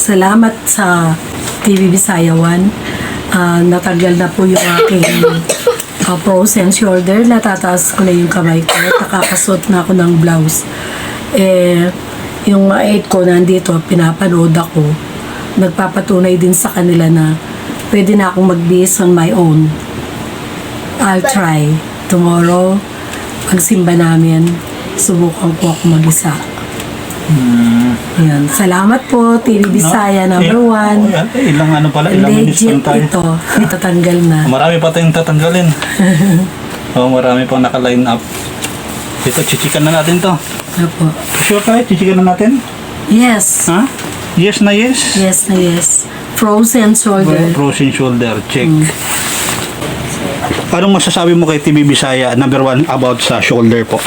Salamat sa TV Bisaya One. Ah, natanggal na po yung aking ah, frozen shoulder. Natataas ko na yung kamay ko. Nakakasuot na ako ng blouse. Eh, yung mga eight ko nandito, pinapanood ako. Nagpapatunay din sa kanila na pwede na akong mag-base on my own. I'll try. Tomorrow, pagsimba namin, subukan ko ako mag-isa. Yan. Salamat po, TV Bisaya number Eh, one. oh, yan. Eh, ilang ano pala, ilang minutes lang tayo. ito. Itatanggal na. Marami pa tayong tatanggalin. oh, marami pang naka-line up. Ito, chichikan na natin to. Opo. Sure ka, chichikan na natin? Yes. Ha? Yes na yes? Yes na yes. Frozen shoulder. Frozen shoulder, check. Anong masasabi mo kay TV Bisaya, number one, about sa shoulder po?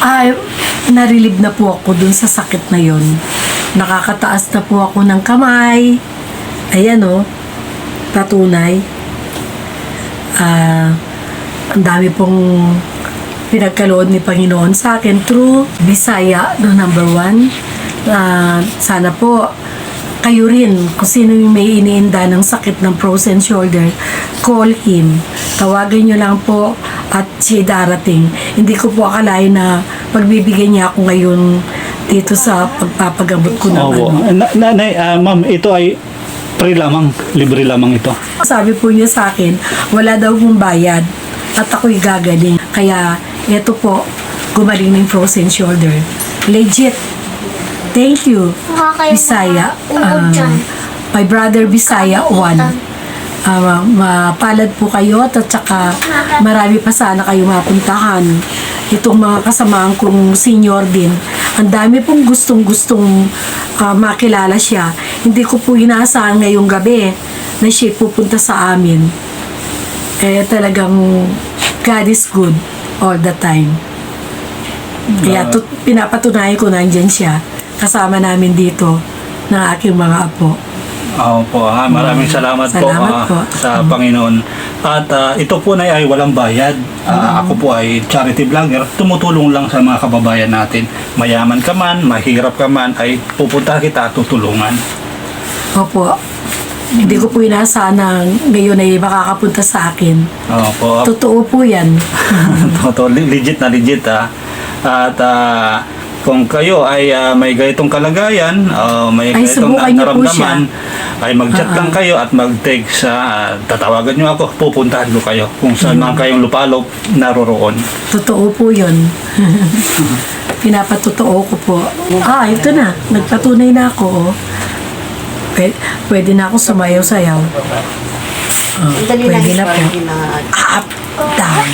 Ay, narilib na po ako dun sa sakit na yon. Nakakataas na po ako ng kamay. Ayan o. Patunay. Ah, ang dami pong pinagkalood ni Panginoon sa akin through Bisaya no number one. Ah, sana po kayo rin, kung sino yung may iniinda ng sakit ng frozen shoulder, call him. Tawagan nyo lang po at siya darating. Hindi ko po akalain na pagbibigyan niya ako ngayon dito sa pagpapagamot ko ng Opo. ano. Na, nanay, ah, ma'am, ito ay free lamang. Libre lamang ito. Sabi po niya sa akin, wala daw pong bayad at ako'y gagaling. Kaya ito po, gumaling ng frozen shoulder. Legit. Thank you, Bisaya. Um, my brother Bisaya 1 uh, mapalad po kayo at saka marami pa sana kayo mapuntahan. Itong mga kasamaan kong senior din, ang dami pong gustong-gustong uh, makilala siya. Hindi ko po inaasahan ngayong gabi na siya pupunta sa amin. Eh talagang God is good all the time. Kaya to, pinapatunayan ko nandyan siya. Kasama namin dito ng aking mga apo. Oo po, ha? maraming salamat, po, Mm. Salamat ah, po. sa Panginoon. At ah, ito po na ay walang bayad. Ah, Ako po ay charity vlogger. Tumutulong lang sa mga kababayan natin. Mayaman ka man, mahirap ka man, ay pupunta kita, tutulungan. Opo. Hindi ko po inaasahan na ngayon ay makakapunta sa akin. Oo po. Totoo po yan. Totoo, legit na legit ha. At ah, kung kayo ay ah, may ganitong kalagayan, ah, may Ay, po nararamdaman, ay mag-chat Ah, lang kayo at mag-text sa ah, tatawagan niyo ako, pupuntahan ko kayo. Kung saan Mm. man kayong lupalop, naroroon. Totoo po yun. Pinapatotoo ko po. Ah, ito na. Nagpatunay na ako. Oh. Pwede, pwede na ako sumayaw-sayaw. Oh, pwede na po. Up, down.